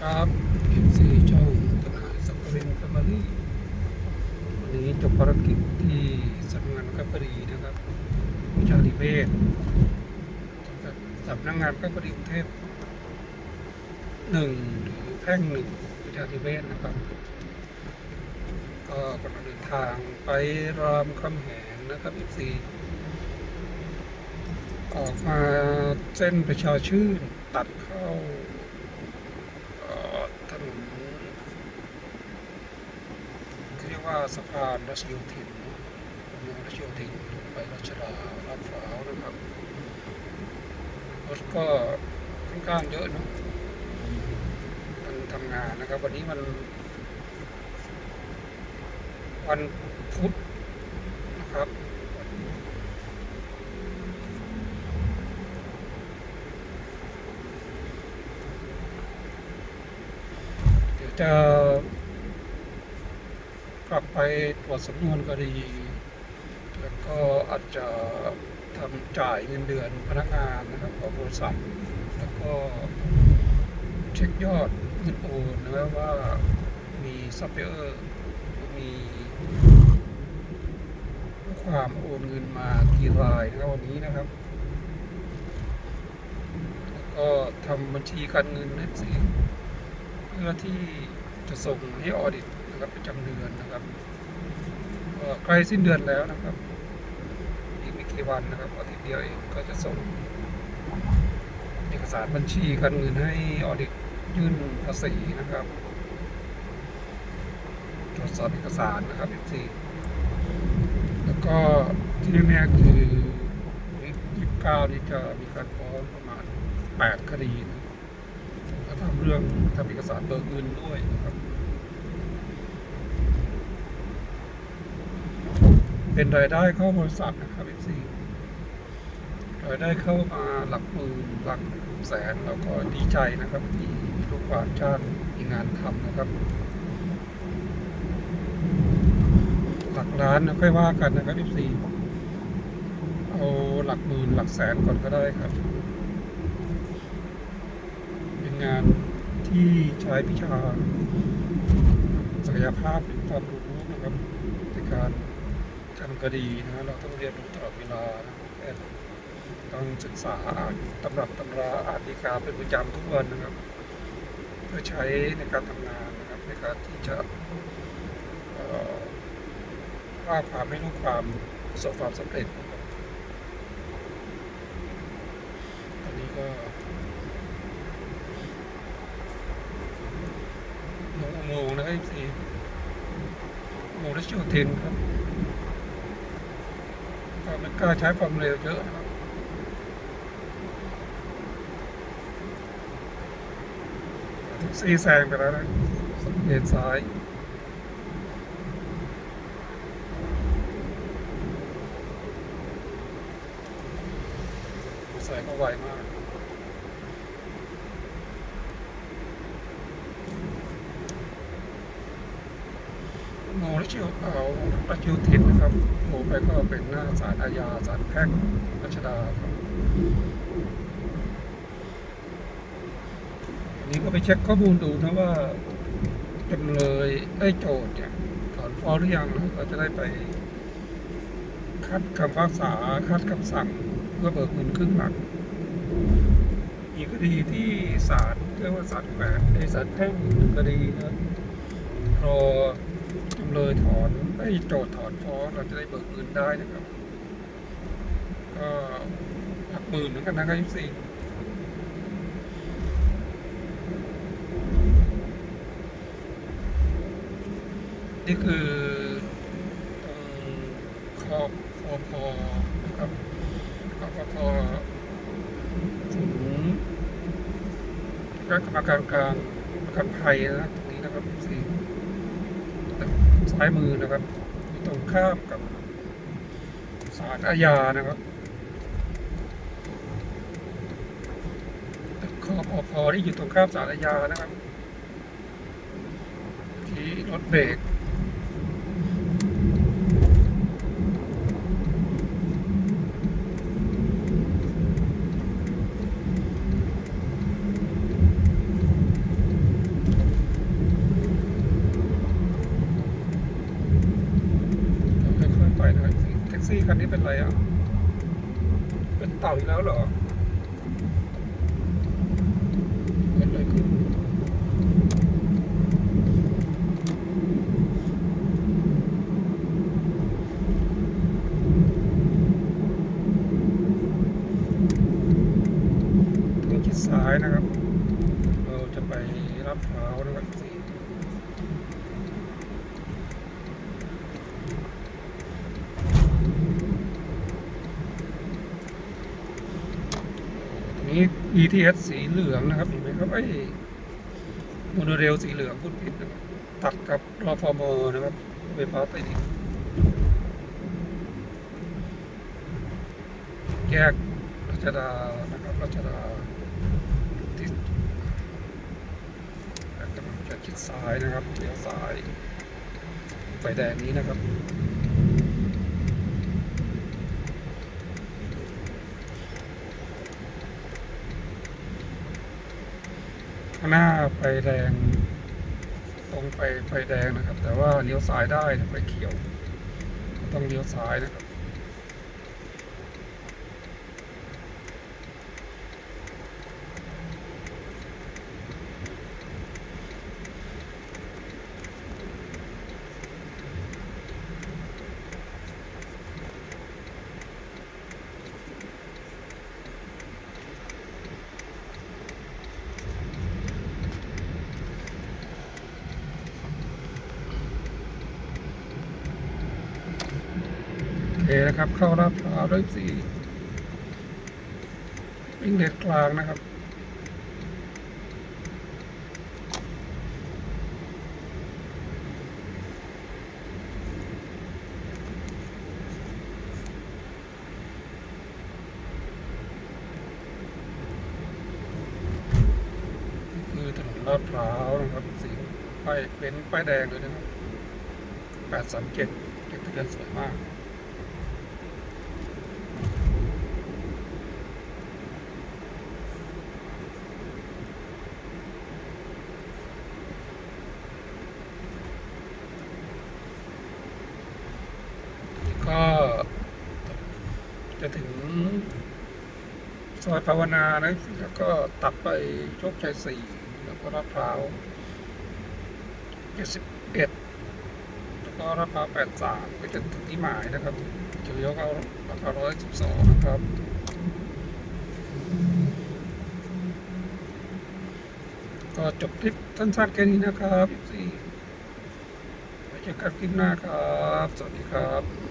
ครับ FC ช่องทนายสักรินแฟมิลี่วันนี้จบภารกิจที่สำนักงานกัปรีนะครับวิชานิเวศสำนักงานกัปรีกรุงเทพหนึ่งแพ่งหนึ่งวิชานิเวศนะครับ ก็กำลังเดินทางไปรามคำแหงนะครับ FC ออกมาเส้นประชาชื่นตัดเข้า เอ่อถนนเขาเรียก ว่าสะพานรัชโยธินเมืองรัชโยธินไปรัชดาลาดพร้าวนะครับรถก็ค่อนข้างเยอะเนะมันทำงานนะครับ วันนี้มัน วันพุธนะครับเดี๋ยวจะ กลับไปตรวจสำนวนคดี แล้วก็อาจจะทำจ่ายเงินเดือนพนักงานนะครับของบริษัท แล้วก็เช็คยอดเงินโอนนะครับว่ามีซัพพลายเออร์มีความโอนเงินมากี่รายนะครับวันนี้นะครับ แล้วก็ทำบัญชีการเงินนะสิเพื่อที่จะส่งให้ออดิต นะครับประจำเดือนนะครับก็ใกล้สิ้นเดือนแล้วนะครับ อีกไม่กี่วันนะครับอาทิตย์เดียวเองก็จะส่งเอกสารบัญชีการเงินให้ออดิตยื่นภาษีนะครับ ตรวจสอบเอกสารนะครับทีแล้วก็ที่แน่ๆคือยี่สิบเก้านี่จะมีการฟ้องประมาณแปดคดีนะก็ทำเรื่องทำเอกสารเบิกเงินด้วยนะครับ เป็นรายได้เข้าบริษัทนะครับเอฟซีรายได้เข้ามาหลักหมื่นหลักแสนเราก็ดีใจนะครับที่มีลูกความชาติมีงานทำนะครับ หลักล้านนะค่อยว่ากันนะครับเอฟซีเอาหลักหมื่นหลักแสนก่อนก็ได้ครับ เป็นงานที่ใช้วิชาศักยภาพความรู้นะครับในการ ทำคดีนะเราต้องเรียนรู้ตลอดเวลานะต้องศึกษาอ่านตำรับตำราอ่านดีกาเป็นประจำทุกวันนะครับ เพื่อใช้ในการทำงานนะครับในการที่จะว่าความให้ลูกความประสบความสำเร็จตอนนี้ก็ลงอุโมงค์นะครับสีอุโมงค์รัชโยธินครับ มันก็ใช้ความเร็วเยอะซีแซงไปแล้วนะเลนซ้าย ใส่ก็ไวมาก โมรัชโยเอารัชโยธินนะครับโมไปก็เป็นหน้าศาลอาญาศาลแพ่งรัชดาครับนี้ก็ไปเช็คข้อมูลดูนะว่าจำเลยไอ้โจทย์เนี่ยถอนฟ้องหรือยังนะเราจะได้ไป คัดคำพิพากษาคัดคำสั่งเพื่อเบิกเงินครึ่งหลังมีคดีที่ศาลเรียกว่าศาลแขวงในศาลแพ่งคดีนะรอ เลยถอนไอ้โจทย์ถอนฟ้องเราจะได้เบิกเงินได้นะครับ ก็หลักหมื่นเหมือนกันนะครับยี่สี่นี่คือตรงขอบคอพอนะครับขอบพอถึงคณะกรรมการกลางประกันภัยนะตรงนี้นะครับสี่ ซ้ายมือนะครับอยู่ตรงข้ามกับศาลอาญานะครับตึกคอพอพอที่อยู่ตรงข้ามศาลอาญานะครับที่รถเบรก หน่อยแท็กซี่คันนี้เป็นไรอะ เป็นเต่าอีกแล้วเหรอ ETS สีเหลืองนะครับเห็นไหมครับไอ้โมโนเรลสีเหลืองพูดผิดตัดกับรอฟอร์มนะครับไฟฟ้าใต้ดินแยกรัชดานะครับรัชดาที่กำลังจะชิดซ้ายนะครับเลี้ยวซ้ายไฟแดงนี้นะครับ ข้างหน้าไฟแดง ตรงไปไฟแดงนะครับ แต่ว่าเลี้ยวซ้ายได้ไฟเขียว ต้องเลี้ยวซ้ายนะครับ เคนะครับ เข้ารับพร้าวด้วยสี่วิ่งเลนกลางนะครับคือถนนลาดพร้าวนะครับสีป้ายเป็นป้ายแดงเลยนะครับแปดสามเจ็ดเด็กทะเบียนสวยมาก จะถึงซอยภาวนานะแล้วก็ตัดไปโชคชัยสี่แล้วก็ลาดพร้าวเจ็ดสิบเอ็ดแล้วก็ลาดพร้าวแปดสามก็จะถึงที่หมายนะครับจะเลี้ยวเข้าลาดพร้าวร้อยสิบสองนะครับก็จบคลิปสั้นๆแค่นี้นะครับสี่ไว้เจอกันคลิปหน้าครับ สวัสดีครับ